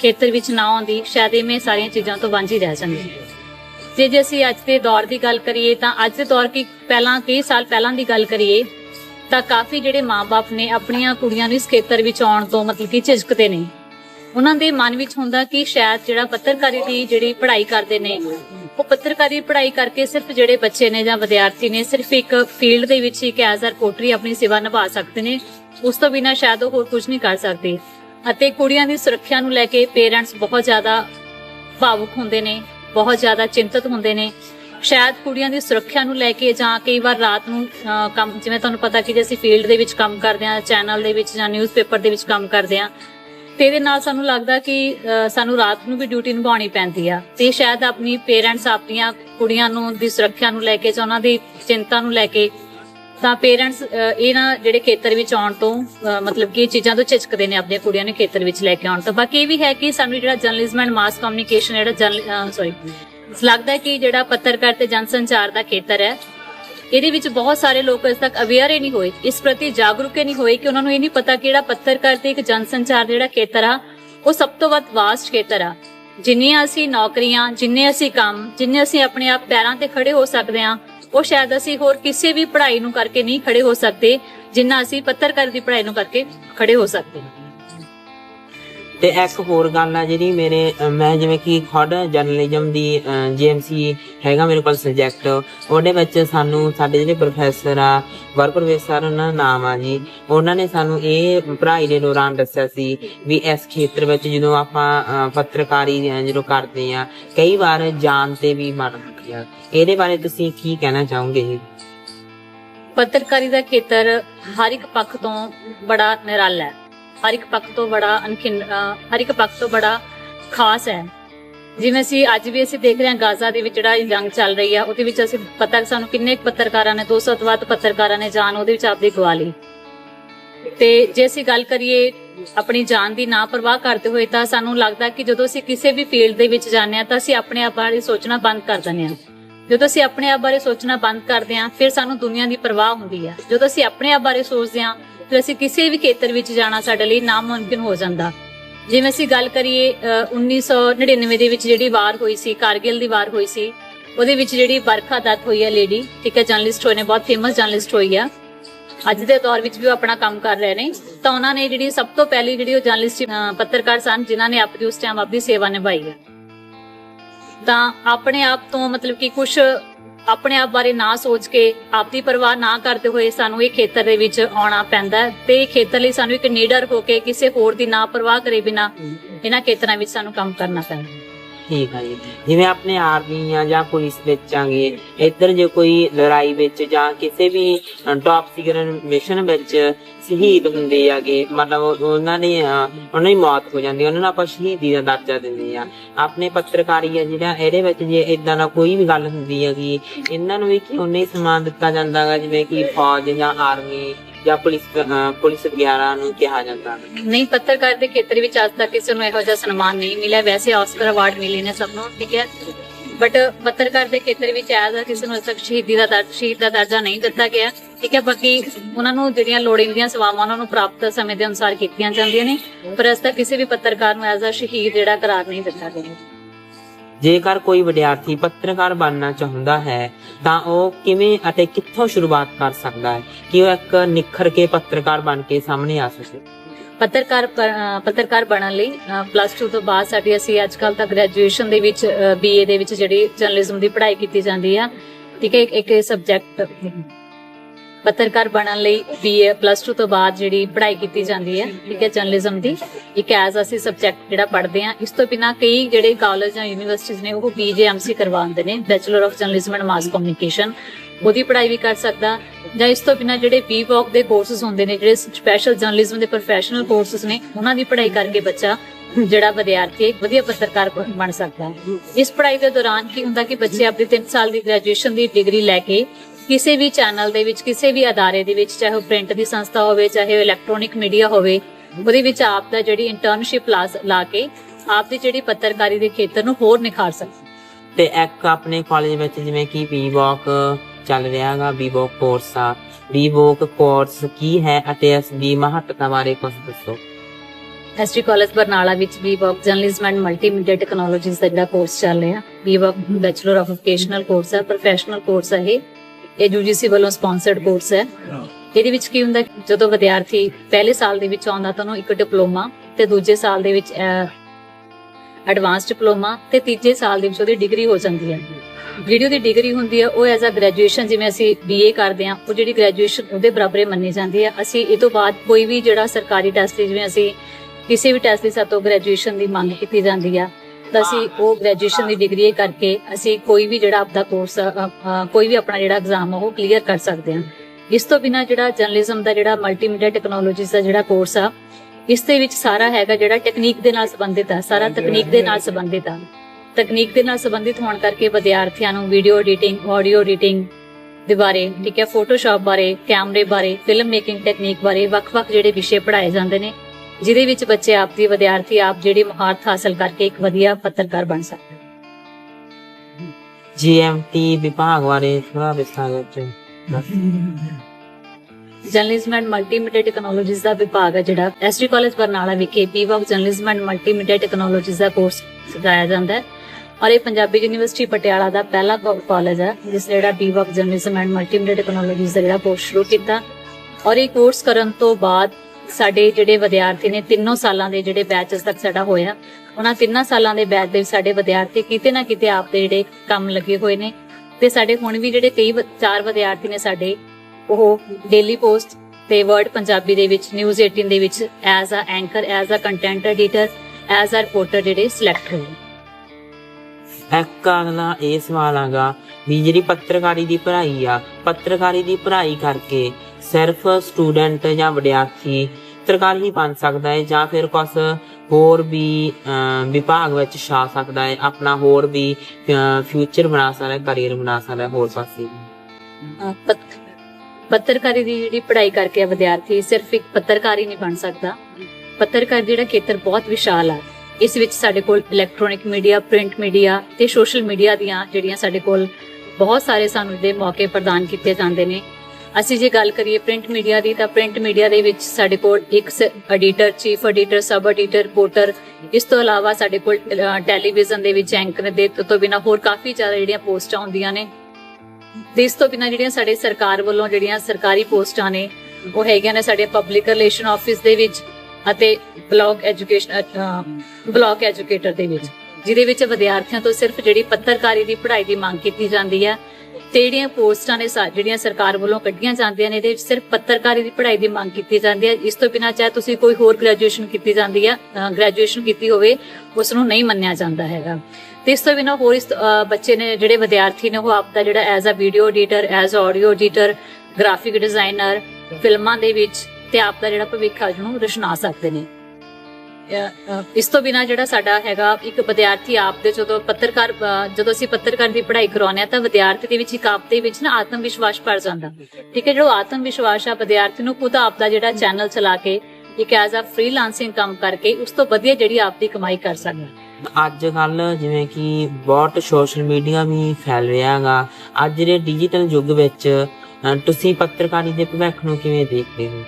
ਖੇਤਰ ਵਿੱਚ ਨਾ ਆਉਂਦੀ, ਸ਼ਾਇਦ ਇਹ ਮੈਂ ਸਾਰੀਆਂ ਚੀਜ਼ਾਂ ਤੋਂ ਵਾਂਝੀ ਰਹਿ ਜਾਂਦੀ। ਜੇ ਜੇ ਅਸੀਂ ਅੱਜ ਦੇ ਦੌਰ ਦੀ ਗੱਲ ਕਰੀਏ ਤਾਂ ਅੱਜ ਦੇ ਦੌਰ ਕੀ ਪਹਿਲਾਂ, ਕਈ ਸਾਲ ਪਹਿਲਾਂ ਦੀ ਗੱਲ ਕਰੀਏ, ਤਾਂ ਕਾਫੀ ਜਿਹੜੇ ਮਾਪੇ ਨੇ ਆਪਣੀਆਂ ਕੁੜੀਆਂ ਨੂੰ ਇਸ ਖੇਤਰ ਵਿੱਚ ਆਉਣ ਤੋਂ ਮਤਲਬ ਕਿ ਝਿਜਕਦੇ ਨੇ। ਉਹਨਾਂ ਦੇ ਮਨ ਵਿੱਚ ਹੁੰਦਾ ਕਿ ਸ਼ਾਇਦ ਜਿਹੜਾ ਪੱਤਰਕਾਰੀ ਦੀ ਜਿਹੜੀ ਪੜ੍ਹਾਈ ਕਰਦੇ ਨੇ, ਉਹ ਪੱਤਰਕਾਰੀ ਪੜ੍ਹਾਈ ਕਰਕੇ ਸਿਰਫ ਜਿਹੜੇ ਬੱਚੇ ਨੇ ਜਾਂ ਵਿਦਿਆਰਥੀ ਨੇ, ਸਿਰਫ ਇੱਕ ਫੀਲਡ ਦੇ ਵਿੱਚ ਇੱਕ ਐਜ਼ ਅ ਰਿਪੋਰਟਰੀ ਆਪਣੀ ਸੇਵਾ ਨਿਭਾ ਸਕਦੇ ਨੇ। ਉਸ ਤੋਂ ਬਿਨਾਂ ਸ਼ਾਇਦ ਉਹ ਹੋਰ ਕੁਝ ਨਹੀਂ ਕਰ ਸਕਦੇ। ਅਤੇ ਕੁੜੀਆਂ ਦੀ ਸੁਰੱਖਿਆ ਨੂੰ ਲੈ ਕੇ ਪੇਰੈਂਟਸ ਬਹੁਤ ਜ਼ਿਆਦਾ ਭਾਵੁਕ ਹੁੰਦੇ ਨੇ, ਬਹੁਤ ਜ਼ਿਆਦਾ ਚਿੰਤਤ ਹੁੰਦੇ ਨੇ। ਸ਼ਾਇਦ ਕੁੜੀਆਂ ਦੀ ਸੁਰੱਖਿਆ ਨੂੰ ਲੈ ਕੇ ਜਾਂ ਕਈ ਵਾਰ ਰਾਤ ਨੂੰ ਕੰਮ, ਜਿਵੇਂ ਤੁਹਾਨੂੰ ਪਤਾ ਕਿ ਜੇ ਅਸੀਂ ਫੀਲਡ ਦੇ ਵਿੱਚ ਕੰਮ ਕਰਦੇ ਹਾਂ, ਚੈਨਲ ਦੇ ਵਿੱਚ ਜਾਂ ਨਿਊਜ਼ਪੇਪਰ ਦੇ ਵਿੱਚ ਕੰਮ ਕਰਦੇ ਹਾਂ, ਤੇ ਇਹਦੇ ਨਾਲ ਸਾਨੂੰ ਲੱਗਦਾ ਕਿ ਸਾਨੂੰ ਰਾਤ ਨੂੰ ਵੀ ਡਿਊਟੀ ਨਿਭਾਉਣੀ ਪੈਂਦੀ ਆ। ਤੇ ਸ਼ਾਇਦ ਆਪਣੀ ਪੇਰੈਂਟਸ ਆਪਣੀਆਂ ਕੁੜੀਆਂ ਨੂੰ ਦੀ ਸੁਰੱਖਿਆ ਨੂੰ ਲੈ ਕੇ ਜਾਂ ਉਹਨਾਂ ਦੀ ਚਿੰਤਾ ਨੂੰ ਲੈ ਕੇ ਤਾਂ ਪੇਰੈਂਟਸ ਇਹਨਾਂ ਜਿਹੜੇ ਖੇਤਰ ਵਿੱਚ ਆਉਣ ਤੋਂ ਮਤਲਬ ਕਿ ਚੀਜ਼ਾਂ ਤੋਂ ਝਿਜਕਦੇ ਨੇ ਆਪਣੀਆਂ ਕੁੜੀਆਂ ਨੂੰ ਖੇਤਰ ਵਿੱਚ ਲੈ ਕੇ ਆਉਣ ਤੋਂ। ਬਾਕੀ ਇਹ ਵੀ ਹੈ ਕਿ ਸਾਨੂੰ ਜਿਹੜਾ ਜਰਨਲਿਜ਼ਮ ਐਂਡ ਮਾਸ ਕਮਿਊਨੀਕੇਸ਼ਨ ਜਿਹੜਾ ਸੌਰੀ ਲੱਗਦਾ ਕਿ ਜਿਹੜਾ ਪੱਤਰਕਾਰ ਤੇ ਜਨਸੰਚਾਰ ਦਾ ਖੇਤਰ ਹੈ, ਇਹਦੇ ਵਿੱਚ ਬਹੁਤ ਸਾਰੇ ਲੋਕ ਇਸ ਤੱਕ ਅਵੇਅਰ ਹੀ ਨਹੀਂ ਹੋਏ। ਇਸ ਪ੍ਰਤੀ ਜਾਗਰੂਕ ਹੀ ਨਹੀਂ ਹੋਏ ਕਿ ਉਹਨਾਂ ਨੂੰ ਇਹ ਨਹੀਂ ਪਤਾ ਕਿ ਜਿਹੜਾ ਪੱਤਰਕਾਰ ਤੇ ਇੱਕ ਜਨਸੰਚਾਰ ਦਾ ਜਿਹੜਾ ਖੇਤਰ ਆ, ਉਹ ਸਭ ਤੋਂ ਵੱਧ ਵਾਸਟ ਖੇਤਰ ਆ। ਜਿੰਨੀਆਂ ਅਸੀਂ ਨੌਕਰੀਆਂ, ਜਿੰਨੇ ਅਸੀਂ ਕੰਮ, ਜਿੰਨੇ ਅਸੀਂ ਆਪਣੇ ਆਪ ਪੈਰਾਂ ਤੇ ਖੜੇ ਹੋ ਸਕਦੇ ਆ ਉਹ ਸ਼ਾਇਦ ਅਸੀਂ ਹੋਰ ਕਿਸੇ ਵੀ ਪੜ੍ਹਾਈ ਨੂੰ ਕਰਕੇ ਨਹੀਂ ਖੜੇ ਹੋ ਸਕਦੇ, ਜਿੰਨਾ ਅਸੀਂ ਪੱਤਰਕਾਰ ਦੀ ਪੜ੍ਹਾਈ ਨੂੰ ਕਰਕੇ ਖੜੇ ਹੋ ਸਕਦੇ ਹਾਂ। ਤੇ ਇੱਕ ਹੋਰ ਗੱਲ ਆ ਜਿਹੜੀ ਮੇਰੇ ਮੈਂ ਜਿਵੇਂ ਕਿ ਖੁਦ ਜਰਨਲਿਜ਼ਮ ਦੀ ਜੀਐਮਸੀ ਹੈਗਾ ਮੇਰੇ ਕੋਲ ਸਬਜੈਕਟ ਉਹਦੇ ਵਿੱਚ ਸਾਨੂੰ ਸਾਡੇ ਜਿਹੜੇ ਪ੍ਰੋਫੈਸਰ ਆ ਵਰ ਪ੍ਰੋਫੈਸਰ ਉਹਨਾਂ ਦਾ ਨਾਮ ਆ ਜੀ, ਉਹਨਾਂ ਨੇ ਸਾਨੂੰ ਇਹ ਪੜ੍ਹਾਈ ਦੇ ਦੌਰਾਨ ਦੱਸਿਆ ਸੀ ਵੀ ਇਸ ਖੇਤਰ ਵਿੱਚ ਜਦੋਂ ਆਪਾਂ ਪੱਤਰਕਾਰੀ ਜਦੋਂ ਕਰਦੇ ਆ, ਕਈ ਵਾਰ ਜਾਨ ਤੇ ਵੀ ਮਰ ਹੁੰਦੀ ਆ। ਇਹਦੇ ਬਾਰੇ ਤੁਸੀਂ ਕੀ ਕਹਿਣਾ ਚਾਹੋਗੇ ਜੀ? ਪੱਤਰਕਾਰੀ ਦਾ ਖੇਤਰ ਹਰ ਇੱਕ ਪੱਖ ਤੋਂ ਬੜਾ ਨਿਰਾਲਾ ਹੈ। ਹਰ ਇੱਕ ਪੱਖ ਤੋਂ ਬੜਾ ਅਨਖਿੰ ਹਰ ਇੱਕ ਪੱਖ ਤੋਂ ਬੜਾ ਖਾਸ ਹੈ। ਜਿਵੇਂ ਅਸੀਂ ਅੱਜ ਵੀ ਅਸੀਂ ਦੇਖ ਰਹੇ ਹਾਂ ਗਾਜ਼ਾ ਦੇ ਵਿੱਚ ਜਿਹੜਾ ਜੰਗ ਚੱਲ ਰਹੀ ਆ, ਉਹਦੇ ਵਿੱਚ ਅਸੀਂ ਪਤਾ ਸਾਨੂੰ ਕਿੰਨੇ ਪੱਤਰਕਾਰਾਂ ਨੇ 200 ਤੋਂ ਵੱਧ ਪੱਤਰਕਾਰਾਂ ਨੇ ਜਾਨ ਉਹਦੇ ਵਿੱਚ ਆਪਦੀ ਗਵਾ ਲਈ। ਤੇ ਜੇ ਅਸੀਂ ਗੱਲ ਕਰੀਏ ਆਪਣੀ ਜਾਨ ਦੀ ਨਾ ਪਰਵਾਹ ਕਰਦੇ ਹੋਏ, ਤਾਂ ਸਾਨੂੰ ਲੱਗਦਾ ਕਿ ਜਦੋਂ ਅਸੀਂ ਕਿਸੇ ਵੀ ਫੀਲਡ ਦੇ ਵਿੱਚ ਜਾਂਦੇ ਹਾਂ, ਤਾਂ ਅਸੀਂ ਆਪਣੇ ਆਪ ਬਾਰੇ ਸੋਚਣਾ ਬੰਦ ਕਰ ਦਿੰਦੇ ਹਾਂ। ਜਦੋਂ ਅਸੀਂ ਆਪਣੇ ਆਪ ਬਾਰੇ ਸੋਚਣਾ ਬੰਦ ਕਰਦੇ ਹਾਂ, ਫਿਰ ਸਾਨੂੰ ਦੁਨੀਆ ਦੀ ਪਰਵਾਹ ਹੁੰਦੀ ਹੈ। ਜਦੋਂ ਅਸੀਂ ਆਪਣੇ ਆਪ ਬਾਰੇ ਸੋਚਦੇ ਹਾਂ ਫਿਰ ਅਸੀਂ ਕਿਸੇ ਵੀ ਖੇਤਰ ਵਿੱਚ ਜਾਣਾ ਸਾਡੇ ਲਈ ਨਾਮੁਮਕਿਨ ਹੋ ਜਾਂਦਾ। ਜਿਵੇਂ ਅਸੀਂ ਗੱਲ ਕਰੀਏ 1999 ਦੇ ਵਿੱਚ ਜਿਹੜੀ ਵਾਰ ਹੋਈ ਸੀ, ਕਾਰਗਿਲ ਦੀ ਵਾਰ ਹੋਈ ਸੀ, ਉਹਦੇ ਵਿੱਚ ਜਿਹੜੀ ਬਰਖਾ ਦੱਤ ਹੋਈ ਹੈ ਲੇਡੀ, ਠੀਕ ਹੈ, ਜਰਨਲਿਸਟ ਹੋਏ ਨੇ, ਬਹੁਤ ਫੇਮਸ ਜਰਨਲਿਸਟ ਹੋਈ ਆ ਅੱਜ ਦੇ ਦੌਰ ਵਿੱਚ ਵੀ ਉਹ ਆਪਣਾ ਕੰਮ ਕਰ ਰਹੇ ਨੇ। ਤਾਂ ਉਹਨਾਂ ਨੇ ਜਿਹੜੀ ਸਭ ਤੋਂ ਪਹਿਲੀ ਜਿਹੜੀ ਉਹ ਜਰਨਲਿਸਟ ਪੱਤਰਕਾਰ ਸਨ, ਜਿਨ੍ਹਾਂ ਨੇ ਆਪਣੀ ਉਸ ਟਾਈਮ ਆਪਣੀ ਸੇਵਾ ਨਿਭਾਈ ਹੈ। ਤਾਂ ਆਪਣੇ ਆਪ ਤੋਂ ਮਤਲਬ ਕਿ ਕੁਝ ਆਪਣੇ ਆਪ ਬਾਰੇ ਨਾ ਸੋਚ ਕੇ ਆਪਦੀ ਪਰਵਾਹ ਨਾ ਕਰਦੇ ਹੋਏ ਸਾਨੂੰ ਇਹ ਖੇਤਰ ਦੇ ਵਿੱਚ ਆਉਣਾ ਪੈਂਦਾ ਤੇ ਇਹ ਖੇਤਰ ਲਈ ਸਾਨੂੰ ਇੱਕ ਨੀਡਰ ਹੋ ਕੇ ਕਿਸੇ ਹੋਰ ਦੀ ਨਾ ਪਰਵਾਹ ਕਰੇ ਬਿਨਾ ਇਹਨਾਂ ਖੇਤਰਾਂ ਵਿੱਚ ਸਾਨੂੰ ਕੰਮ ਕਰਨਾ ਪੈਂਦਾ ਠੀਕ ਆ ਜੀ। ਜਿਵੇਂ ਆਪਣੇ ਆਰਮੀ ਆ ਜਾਂ ਪੁਲਿਸ ਵਿੱਚ ਆਂਗੇ, ਇੱਧਰ ਜੇ ਕੋਈ ਲੜਾਈ ਵਿੱਚ ਜਾਂ ਕਿਸੇ ਵੀ ਟੌਪ ਸੀਕਰਟ ਮਿਸ਼ਨ ਵਿੱਚ ਸ਼ਹੀਦ ਹੁੰਦੇ ਆਗੇ ਮਤਲਬ ਉਹਨਾਂ ਨੇ ਉਹਨਾਂ ਦੀ ਮੌਤ ਹੋ ਜਾਂਦੀ, ਉਹਨਾਂ ਨੂੰ ਆਪਾਂ ਸ਼ਹੀਦੀ ਦਾ ਦਰਜਾ ਦਿੰਦੇ ਆ ਆਪਣੇ ਪੱਤਰਕਾਰੀ ਆ ਜਿਹੜਾ, ਇਹਦੇ ਵਿੱਚ ਜੇ ਇਦਾਂ ਦਾ ਕੋਈ ਵੀ ਗੱਲ ਹੁੰਦੀ ਹੈਗੀ, ਇਹਨਾਂ ਨੂੰ ਵੀ ਕਿਉਂ ਨਹੀਂ ਸਨਮਾਨ ਦਿੱਤਾ ਜਾਂਦਾ ਜਿਵੇਂ ਕਿ ਫੌਜ ਜਾਂ ਆਰਮੀ ਜਾਂ ਪੁਲਿਸ ਪੁਲਿਸ ਵਗੈਰਾ ਨੂੰ ਕਿਹਾ ਜਾਂਦਾ ਗਾ। ਨਹੀਂ, ਪੱਤਰਕਾਰ ਦੇ ਖੇਤਰ ਵਿੱਚ ਅੱਜ ਤੱਕ ਕਿਸੇ ਨੂੰ ਇਹੋ ਜਿਹਾ ਸਨਮਾਨ ਨਹੀਂ ਮਿਲਿਆ। ਵੈਸੇ ਆਸਕਰ ਅਵਾਰਡ ਮਿਲੇ ਨੇ ਸਭ ਨੂੰ, ਠੀਕ ਹੈ। ਬਟ ਪੱਤਰਕਾਰ ਦੇ ਖੇਤਰ ਵਿੱਚ ਐਜ਼ ਕਿਸੇ ਨੂੰ ਅਜੇ ਤੱਕ ਸ਼ਹੀਦੀ ਦਾ ਸ਼ਹੀਦ ਦਾ ਦਰਜਾ ਨਹੀਂ ਦਿੱਤਾ ਗਿਆ। ਠੀਕ ਹੈ ਬਾਕੀ ਉਹਨਾਂ ਨੂੰ ਜਿਹੜੀਆਂ ਲੋੜੀਂਦੀਆਂ ਸੇਵਾਵਾਂ ਉਹਨਾਂ ਨੂੰ ਪ੍ਰਾਪਤ ਸਮੇਂ ਦੇ ਅਨੁਸਾਰ ਕੀਤੀਆਂ ਜਾਂਦੀਆਂ ਨੇ ਪਰ ਅਜੇ ਤੱਕ ਕਿਸੇ ਵੀ ਪੱਤਰਕਾਰ ਨੂੰ ਐਜ਼ ਆ ਸ਼ਹੀਦ ਜਿਹੜਾ ਕਰਾਰ ਨਹੀਂ ਦਿੱਤਾ ਗਿਆ ਜੇਕਰ ਕੋਈ ਵਿਦਿਆਰਥੀ ਪੱਤਰਕਾਰ ਬਣਨਾ ਚਾਹੁੰਦਾ ਹੈ ਤਾਂ ਉਹ ਕਿਵੇਂ ਅਤੇ ਕਿੱਥੋਂ ਸ਼ੁਰੂਆਤ ਕਰ ਸਕਦਾ ਹੈ? ਕਿ ਉਹ ਇੱਕ ਨਿਖਰ ਕੇ ਪੱਤਰਕਾਰ ਬਣ ਕੇ ਸਾਹਮਣੇ ਆ ਸਕੇ? ਪੱਤਰਕਾਰ ਪੱਤਰਕਾਰ ਬਣਨ ਲਈ ਪਲੱਸ 2 ਤੋਂ ਬਾਅਦ ਸਾਡੀ ਅਸੀਂ ਅੱਜ ਕੱਲ ਤੱਕ ਗ੍ਰੈਜੂਏਸ਼ਨ ਦੇ ਵਿੱਚ ਬੀਏ ਦੇ ਵਿੱਚ ਜਿਹੜੀ ਜਰਨਲਿਜ਼ਮ ਦੀ ਪੜ੍ਹਾਈ ਕੀਤੀ ਜਾਂਦੀ ਆ। ਠੀਕ ਹੈ ਇੱਕ- ਇੱਕ ਸਬਜੈਕਟ ਪੱਤਰਕਾਰ ਬਣਨ ਲਈ ਬੀਏ ਪਲੱਸ 2 ਤੋਂ ਬਾਅਦ ਜਿਹੜੀ ਪੜ੍ਹਾਈ ਕੀਤੀ ਜਾਂਦੀ ਹੈ, ਠੀਕ ਹੈ ਜਰਨਲਿਜ਼ਮ ਦੀ, ਇੱਕ ਐਜ਼ ਅਸੀਂ ਸਬਜੈਕਟ ਜਿਹੜਾ ਪੜ੍ਹਦੇ ਆ ਇਸ ਤੋਂ ਬਿਨਾ ਕਈ ਜਿਹੜੇ ਕਾਲਜ ਜਾਂ ਯੂਨੀਵਰਸਿਟੀਜ਼ ਨੇ ਉਹ ਬੀਜੇਐਮਸੀ ਕਰਵਾਉਂਦੇ ਨੇ bachelor of journalism and mass communication ਉਹਦੀ ਪੜ੍ਹਾਈ ਵੀ ਕਰ ਸਕਦਾ, ਜਾਂ ਇਸ ਤੋਂ ਬਿਨਾ ਜਿਹੜੇ ਬੀਵੌਕ ਦੇ ਕੋਰਸਸ ਹੁੰਦੇ ਨੇ, ਜਿਹੜੇ ਸਪੈਸ਼ਲ ਜਰਨਲਿਜ਼ਮ ਦੇ ਪ੍ਰੋਫੈਸ਼ਨਲ ਕੋਰਸਸ ਨੇ, ਉਹਨਾਂ ਦੀ ਪੜ੍ਹਾਈ ਕਰਕੇ ਬੱਚਾ ਜਿਹੜਾ ਵਿਦਿਆਰਥੀ ਇੱਕ ਵਧੀਆ ਪੱਤਰਕਾਰ ਬਣ ਸਕਦਾ ਹੈ। ਇਸ ਪੜ੍ਹਾਈ ਦੇ ਦੌਰਾਨ ਕੀ ਹੁੰਦਾ ਕਿ ਬੱਚੇ ਆਪਣੀ 3 ਸਾਲ ਦੀ ਗ੍ਰੈਜੂਏਸ਼ਨ ਦੀ ਡਿਗਰੀ ਲੈ ਕੇ ਕਿਸੇ ਵੀ ਚੈਨਲ ਦੇ ਵਿੱਚ ਕਿਸੇ ਵੀ ਅਦਾਰੇ ਦੇ ਵਿੱਚ ਚਾਹੇ ਉਹ ਪ੍ਰਿੰਟ ਦੀ ਸੰਸਥਾ ਹੋਵੇ ਚਾਹੇ ਉਹ ਇਲੈਕਟ੍ਰੋਨਿਕ ਮੀਡੀਆ ਹੋਵੇ ਉਹਦੇ ਵਿੱਚ ਆਪ ਦਾ ਜਿਹੜੀ ਇੰਟਰਨਸ਼ਿਪ ਲਾ ਕੇ ਆਪ ਦੀ ਜਿਹੜੀ ਪੱਤਰਕਾਰੀ ਦੇ ਖੇਤਰ ਨੂੰ ਹੋਰ ਨਿਖਾਰ ਸਕਦਾ ਤੇ ਇੱਕ ਆਪਣੇ ਕਾਲਜ ਵਿੱਚ ਜਿਵੇਂ ਕਿ ਬੀਵੌਕ ਚੱਲ ਰਿਹਾ ਹੈਗਾ ਬੀਵੌਕ ਕੋਰਸ ਆ। ਬੀਵੌਕ ਕੋਰਸ ਕੀ ਹੈ ਅਤੇ ਇਸ ਦੀ ਮਹੱਤਤਾ ਬਾਰੇ ਕੁਝ ਦੱਸੋ। ਐਸਟੀ ਕਾਲਜ ਬਰਨਾਲਾ ਵਿੱਚ ਵੀ work journalism and multimedia technologies ਦਾ ਜਿਹੜਾ ਕੋਰਸ ਚੱਲ ਰਿਹਾ ਵੀ voc bachelor of vocational course ਹੈ ਪ੍ਰੋਫੈਸ਼ਨਲ ਕੋਰਸ ਹੈ ਇਹ। ਇਹ ਯੂਜੀਸੀ ਵੱਲੋਂ ਸਪਾਂਸਰਡ ਕੋਰਸ ਹੈ। ਇਹਦੇ ਵਿੱਚ ਕੀ ਹੁੰਦਾ ਜਦੋਂ ਵਿਦਿਆਰਥੀ ਪਹਿਲੇ ਸਾਲ ਦੇ ਵਿੱਚ ਆਉਂਦਾ ਤਾਂ ਉਹਨੂੰ ਇੱਕ ਡਿਪਲੋਮਾ ਤੇ ਦੂਜੇ ਸਾਲ ਦੇ ਵਿੱਚ ਐਡਵਾਂਸ ਡਿਪਲੋਮਾ ਤੇ ਤੀਜੇ ਸਾਲ ਦੇ ਵਿੱਚ ਉਹਦੀ ਡਿਗਰੀ ਹੋ ਜਾਂਦੀ ਹੈ। ਜਿਹੜੀ ਉਹਦੀ ਡਿਗਰੀ ਹੁੰਦੀ ਹੈ ਉਹ ਐਜ਼ ਅ ਗ੍ਰੈਜੂਏਸ਼ਨ ਜਿਵੇਂ ਅਸੀਂ ਬੀਏ ਕਰਦੇ ਹਾਂ ਉਹ ਜਿਹੜੀ ਗ੍ਰੈਜੂਏਸ਼ਨ ਉਹਦੇ ਬਰਾਬਰੇ ਮੰਨੀ ਜਾਂਦੀ ਹੈ। ਅਸੀਂ ਇਹ ਤੋਂ ਬਾਅਦ ਕੋਈ ਵੀ ਜਿਹੜਾ ਸਰਕਾਰੀ ਟੈਸਟ ਜਿਵੇਂ ਅਸੀਂ ਕਿਸੇ ਵੀ ਟੈਸਟ ਦੀ ਸਾਤੋਂ ਗ੍ਰੈਜੂਏਸ਼ਨ ਦੀ ਮੰਗ ਕੀਤੀ ਜਾਂਦੀ ਆ ਤਾਂ ਅਸੀਂ ਉਹ ਗ੍ਰੈਜੂਏਸ਼ਨ ਦੀ ਡਿਗਰੀ ਕਰਕੇ ਅਸੀਂ ਕੋਈ ਵੀ ਜਿਹੜਾ ਆਪਦਾ ਕੋਰਸ ਕੋਈ ਵੀ ਆਪਣਾ ਜਿਹੜਾ ਐਗਜ਼ਾਮ ਉਹ ਕਲੀਅਰ ਕਰ ਸਕਦੇ ਹਾਂ। ਇਸ ਤੋਂ ਬਿਨਾ ਜਿਹੜਾ ਜਰਨਲਿਜ਼ਮ ਦਾ ਜਿਹੜਾ ਮਲਟੀਮੀਡੀਆ ਟੈਕਨੋਲੋਜੀਜ਼ ਦਾ ਜਿਹੜਾ ਕੋਰਸ ਆ ਇਸ ਦੇ ਵਿੱਚ ਸਾਰਾ ਹੈਗਾ ਜਿਹੜਾ ਟੈਕਨੀਕ ਦੇ ਨਾਲ ਸੰਬੰਧਿਤ ਆ ਸਾਰਾ ਤਕਨੀਕ ਦੇ ਨਾਲ ਸੰਬੰਧਿਤ ਆ। ਤਕਨੀਕ ਦੇ ਨਾਲ ਸੰਬੰਧਿਤ ਹੋਣ ਕਰਕੇ ਵਿਦਿਆਰਥੀਆਂ ਨੂੰ ਵੀਡੀਓ ਐਡੀਟਿੰਗ ਆਡੀਓ ਐਡੀਟਿੰਗ ਦੇ ਬਾਰੇ ਠੀਕ ਹੈ ਫੋਟੋਸ਼ਾਪ ਬਾਰੇ ਕੈਮਰੇ ਬਾਰੇ ਫਿਲਮ ਮੇਕਿੰਗ ਟੈਕਨੀਕ ਬਾਰੇ ਵੱਖ-ਵੱਖ ਜਿਹੜੇ ਵਿਸ਼ੇ ਪੜ੍ਹਾਏ ਜਾਂਦੇ ਨੇ ਜਿਹਦੇ ਵਿੱਚ ਬੱਚੇ ਆਪ ਦੀ ਵਿਦਿਆਰਥੀ ਆਪ ਜਿਹੜੀ ਮਹਾਰਤ ਹਾਸਲ ਕਰਕੇ ਇੱਕ ਵਧੀਆ ਪੱਤਰਕਾਰ ਬਣ ਸਕਦੇ ਜੀਐਮਟੀ ਵਿਭਾਗ ਬਾਰੇ ਥੋੜਾ ਵਿਸਥਾਰ ਵਿੱਚ। ਜਰਨਲਿਜ਼ਮ ਐਂਡ ਮਲਟੀਮੀਡੀਆ ਟੈਕਨੋਲੋਜੀਜ਼ ਦਾ ਵਿਭਾਗ ਹੈ ਜਿਹੜਾ ਐਸਟੀ ਕਾਲਜ ਬਰਨਾਲਾ ਵਿਖੇ B Voc journalism and multimedia technologies the course ਸਿਖਾਇਆ ਜਾਂਦਾ ਹੈ। ਔਰ ਇਹ ਪੰਜਾਬੀ ਯੂਨੀਵਰਸਿਟੀ ਪਟਿਆਲਾ ਦਾ ਪਹਿਲਾ ਕਾਲਜ ਹੈ ਜਿਸ ਨੇ ਜਿਹੜਾ B Voc journalism and multimedia technologies ਦਾ ਜਿਹੜਾ ਕੋਰਸ ਸ਼ੁਰੂ ਕੀਤਾ। ਔਰ ਇਹ ਕੋਰਸ ਕਰਨ ਤੋਂ ਬਾਅਦ ਸਾਡੇ ਜਿਹੜੇ ਵਿਦਿਆਰਥੀ ਨੇ ਤਿੰਨੋਂ ਸਾਲਾਂ ਦੇ ਜਿਹੜੇ ਬੈਚਸ ਤੱਕ ਸਾਡਾ ਹੋਇਆ, ਉਹਨਾਂ ਤਿੰਨਾਂ ਸਾਲਾਂ ਦੇ ਬੈਚ ਦੇ ਸਾਡੇ ਵਿਦਿਆਰਥੀ ਕਿਤੇ ਨਾ ਕਿਤੇ ਆਪ ਜਿਹੜੇ ਕੰਮ ਲੱਗੇ ਹੋਏ ਨੇ ਤੇ ਸਾਡੇ ਹੁਣ ਵੀ ਜਿਹੜੇ ਕਈ ਚਾਰ ਵਿਦਿਆਰਥੀ ਨੇ ਸਾਡੇ, ਉਹ ਡੇਲੀ ਪੋਸਟ ਤੇ ਵਰਡ ਪੰਜਾਬੀ ਦੇ ਵਿੱਚ ਨਿਊਜ਼ 18 ਦੇ ਵਿੱਚ as a anchor as a content editor as a reporter ਜਿਹੜੇ ਸਿਲੈਕਟ ਹੋਏ ਇੱਕ ਅਗਲਾ ਇਹ ਸਵਾਲ ਆਗਾ ਵੀ ਜਿਹੜੀ ਪੱਤਰਕਾਰੀ ਦੀ ਪੜ੍ਹਾਈ ਆ, ਪੱਤਰਕਾਰੀ ਦੀ ਪੜ੍ਹਾਈ ਕਰਕੇ ਸਿਰਫ ਸਟੂਡੈਂਟ ਜਾਂ ਵਿਦਿਆਰਥੀ ਪੱਤਰਕਾਰ ਹੀ ਬਣ ਸਕਦਾ ਹੈ ਜਾਂ ਫਿਰ ਕੁਝ ਹੋਰ ਵੀ ਵਿਭਾਗ ਵਿੱਚ ਛਾ ਸਕਦਾ ਹੈ, ਆਪਣਾ ਹੋਰ ਵੀ ਫਿਊਚਰ ਬਣਾ ਸਕਦਾ ਹੈ ਕੈਰੀਅਰ ਬਣਾ ਸਕਦਾ ਹੈ, ਹੋਰ ਪਾਸੇ। ਪੱਤਰਕਾਰੀ ਦੀ ਜਿਹੜੀ ਪੜ੍ਹਾਈ ਕਰਕੇ ਵਿਦਿਆਰਥੀ, ਸਿਰਫ ਇੱਕ ਪੱਤਰਕਾਰ ਨਹੀਂ ਬਣ ਸਕਦਾ। ਪੱਤਰਕਾਰ ਜਿਹੜਾ ਖੇਤਰ ਬਹੁਤ ਵਿਸ਼ਾਲ ਆ। ਇਸ ਵਿੱਚ ਸਾਡੇ ਕੋਲ ਇਲੈਕਟ੍ਰੋਨਿਕ ਮੀਡੀਆ ਪ੍ਰਿੰਟ ਮੀਡੀਆ ਤੇ ਸੋਸ਼ਲ ਮੀਡੀਆ ਦੀਆਂ ਜਿਹੜੀਆਂ ਸਾਡੇ ਕੋਲ ਬਹੁਤ ਸਾਰੇ ਸਾਨੂੰ ਦੇ ਮੌਕੇ ਪ੍ਰਦਾਨ ਕੀਤੇ ਜਾਂਦੇ ਨੇ। ਅਸੀਂ ਜੇ ਗੱਲ ਕਰੀਏ ਪ੍ਰਿੰਟ ਮੀਡੀਆ ਦੀ, ਤਾਂ ਪ੍ਰਿੰਟ ਮੀਡੀਆ ਦੇ ਵਿੱਚ ਸਾਡੇ ਕੋਲ ਇੱਕ editor chief editor sub editor reporter ਇਸ ਤੋਂ ਇਲਾਵਾ ਸਾਡੇ ਕੋਲ ਟੈਲੀਵਿਜ਼ਨ ਦੇ ਵਿੱਚ ਐਂਕਰ ਦੇ ਤੋਂ ਬਿਨਾ ਹੋਰ ਕਾਫੀ ਜ਼ਿਆਦਾ ਜਿਹੜੀਆਂ ਪੋਸਟਾਂ ਹੁੰਦੀਆਂ ਨੇ। ਇਸ ਤੋਂ ਬਿਨਾਂ ਜਿਹੜੀਆਂ ਸਾਡੇ ਸਰਕਾਰ ਵੱਲੋਂ ਜਿਹੜੀਆਂ ਸਰਕਾਰੀ ਪੋਸਟਾਂ ਨੇ, ਉਹ ਹੈਗੀਆਂ ਨੇ ਸਾਡੇ ਪਬਲਿਕ ਰਿਲੇਸ਼ਨ ਆਫਿਸ ਦੇ ਵਿੱਚ ਅਤੇ ਬਲਾਕ ਐਜੂਕੇਸ਼ਨ ਬਲਾਕ ਐਜੂਕੇਟਰ ਦੇ ਵਿੱਚ, ਜਿਹਦੇ ਵਿੱਚ ਵਿਦਿਆਰਥੀਆਂ ਤੋਂ ਸਿਰਫ ਜਿਹੜੀ ਪੱਤਰਕਾਰੀ ਦੀ ਪੜ੍ਹਾਈ ਦੀ ਮੰਗ ਕੀਤੀ ਜਾਂਦੀ ਹੈ ਤੇ ਜਿਹੜੀਆਂ ਪੋਸਟਾਂ ਨੇ ਜਿਹੜੀਆਂ ਸਰਕਾਰ ਵੱਲੋਂ ਕੱਢੀਆਂ ਜਾਂਦੀਆਂ ਨੇ, ਇਹਦੇ ਵਿੱਚ ਸਿਰਫ ਪੱਤਰਕਾਰੀ ਦੀ ਪੜ੍ਹਾਈ ਦੀ ਮੰਗ ਕੀਤੀ ਜਾਂਦੀ ਹੈ। ਇਸ ਤੋਂ ਬਿਨਾਂ ਚਾਹੇ ਤੁਸੀਂ ਕੋਈ ਹੋਰ ਗ੍ਰੈਜੂਏਸ਼ਨ ਕੀਤੀ ਜਾਂਦੀ ਹੈ ਗ੍ਰੈਜੂਏਸ਼ਨ ਕੀਤੀ ਹੋਵੇ ਉਸ ਨੂੰ ਨਹੀਂ ਮੰਨਿਆ ਜਾਂਦਾ ਹੈਗਾ। ਤੇ ਇਸ ਤੋਂ ਬਿਨਾਂ ਹੋਰ ਇਸ ਬੱਚੇ ਨੇ ਜਿਹੜੇ ਵਿਦਿਆਰਥੀ ਨੇ, ਉਹ ਆਪ ਦਾ ਜਿਹੜਾ as a video editor as audio editor graphic designer ਫਿਲਮਾਂ ਦੇ ਵਿੱਚ ਤੇ ਆਪ ਦਾ ਜਿਹੜਾ ਭਵਿੱਖ ਆ ਨੂੰ ਰਚਨਾ ਸਕਦੇ ਨੇ। ਇਸ ਤੋਂ ਬਿਨਾਂ ਜਿਹੜਾ ਸਾਡਾ ਹੈਗਾ ਇੱਕ ਵਿਦਿਆਰਥੀ ਆਪ ਦੇ ਜਦੋਂ ਪੱਤਰਕਾਰ ਜਦੋਂ ਅਸੀਂ ਪੱਤਰਕਾਰ ਦੀ ਪੜ੍ਹਾਈ ਕਰਾਉਂਦੇ ਆ ਤਾਂ ਵਿਦਿਆਰਥੀ ਦੇ ਵਿੱਚ ਇੱਕ ਆਪ ਦੇ ਵਿੱਚ ਨਾ ਆਤਮ ਵਿਸ਼ਵਾਸ ਭਰ ਜਾਂਦਾ। ਠੀਕ ਹੈ ਜੋ ਆਤਮ ਵਿਸ਼ਵਾਸ ਆ ਵਿਦਿਆਰਥੀ ਨੂੰ ਖੁਦ ਆਪ ਦਾ ਜਿਹੜਾ ਚੈਨਲ ਚਲਾ ਕੇ, ਇੱਕ ਐਜ਼ ਅ ਫ੍ਰੀਲਾਂਸਿੰਗ ਕੰਮ ਕਰਕੇ ਉਸ ਤੋਂ ਵਧੀਆ ਜਿਹੜੀ ਆਪ ਦੀ ਕਮਾਈ ਕਰ ਸਕਦਾ। ਅੱਜ ਕੱਲ ਜਿਵੇਂ ਕਿ ਬਹੁਤ ਸੋਸ਼ਲ ਮੀਡੀਆ ਵੀ ਫੈਲ ਰਿਹਾ ਹੈਗਾ। ਅੱਜ ਦੇ ਡਿਜੀਟਲ ਯੁੱਗ ਵਿੱਚ ਤੁਸੀਂ ਪੱਤਰਕਾਰੀ ਦੇ ਭਵਿੱਖ ਨੂੰ ਕਿਵੇਂ ਦੇਖਦੇ ਹੋ?